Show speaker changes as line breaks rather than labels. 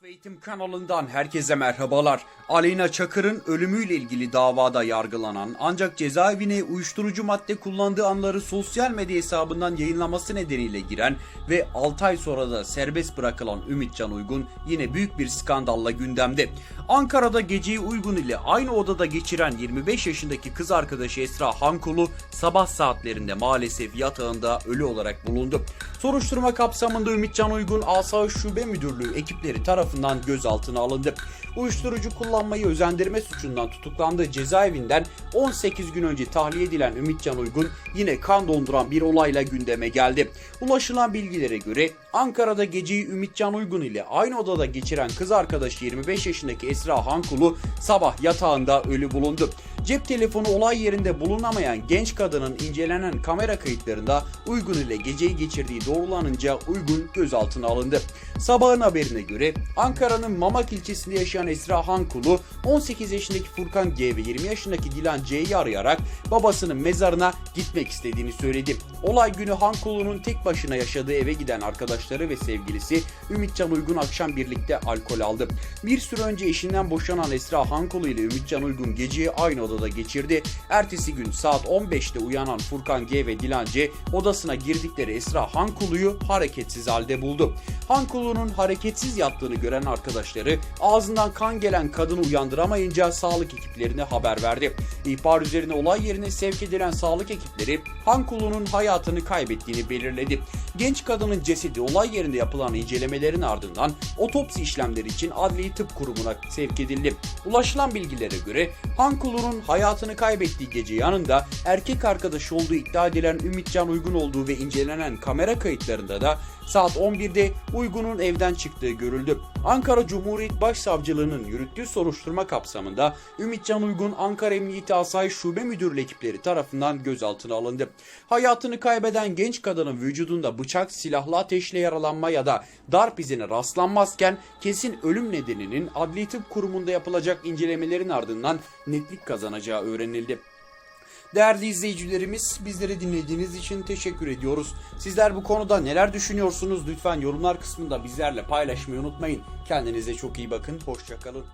Hayat ve Eğitim kanalından herkese merhabalar. Aleyna Çakır'ın ölümüyle ilgili davada yargılanan ancak cezaevine uyuşturucu madde kullandığı anları sosyal medya hesabından yayınlaması nedeniyle giren ve 6 ay sonra da serbest bırakılan Ümitcan Uygun yine büyük bir skandalla gündemde. Ankara'da geceyi Uygun ile aynı odada geçiren 25 yaşındaki kız arkadaşı Esra Hankulu sabah saatlerinde maalesef yatağında ölü olarak bulundu. Soruşturma kapsamında Ümitcan Uygun Asayiş Şube Müdürlüğü ekipleri tarafından gözaltına alındı. Uyuşturucu kullanmayı özendirme suçundan tutuklandığı cezaevinden 18 gün önce tahliye edilen Ümitcan Uygun yine kan donduran bir olayla gündeme geldi. Ulaşılan bilgilere göre Ankara'da geceyi Ümitcan Uygun ile aynı odada geçiren kız arkadaşı 25 yaşındaki Esra Hankulu sabah yatağında ölü bulundu. Cep telefonu olay yerinde bulunamayan genç kadının incelenen kamera kayıtlarında Uygun ile geceyi geçirdiği doğrulanınca Uygun gözaltına alındı. Sabahın haberine göre Ankara'nın Mamak ilçesinde yaşayan Esra Hankulu 18 yaşındaki Furkan G ve 20 yaşındaki Dilan C'yi arayarak babasının mezarına gitmek istediğini söyledi. Olay günü Hankulu'nun tek başına yaşadığı eve giden arkadaşları ve sevgilisi Ümitcan Uygun akşam birlikte alkol aldı. Bir süre önce eşinden boşanan Esra Hankulu ile Ümitcan Uygun geceyi aynı odada geçirdi. Ertesi gün saat 15'te uyanan Furkan G ve Dilan C odasına girdikleri Esra Hankulu'yu hareketsiz halde buldu. Hankulu'nun hareketsiz yattığını gören arkadaşları ağzından kan gelen kadını uyandıramayınca sağlık ekiplerine haber verdi. İhbar üzerine olay yerine sevk edilen sağlık ekipleri Hankulu'nun hayatını kaybettiğini belirledi. Genç kadının cesedi olay yerinde yapılan incelemelerin ardından otopsi işlemleri için Adli Tıp Kurumu'na sevk edildi. Ulaşılan bilgilere göre Hankulu'nun hayatını kaybettiği gece yanında erkek arkadaşı olduğu iddia edilen Ümitcan Uygun olduğu ve incelenen kamera kayıtlarında da saat 11'de Uygun'un evden çıktığı görüldü. Ankara Cumhuriyet Başsavcılığı'nın yürüttüğü soruşturma kapsamında Ümitcan Uygun Ankara Emniyeti Asayiş Şube Müdürlüğü ekipleri tarafından gözaltına alındı. Hayatını kaybeden genç kadının vücudunda bıçak, silahlı ateşle yaralanma ya da darp izine rastlanmazken kesin ölüm nedeninin Adli Tıp Kurumu'nda yapılacak incelemelerin ardından netlik kazanacağı öğrenildi. Değerli izleyicilerimiz bizleri dinlediğiniz için teşekkür ediyoruz. Sizler bu konuda neler düşünüyorsunuz lütfen yorumlar kısmında bizlerle paylaşmayı unutmayın. Kendinize çok iyi bakın. Hoşçakalın.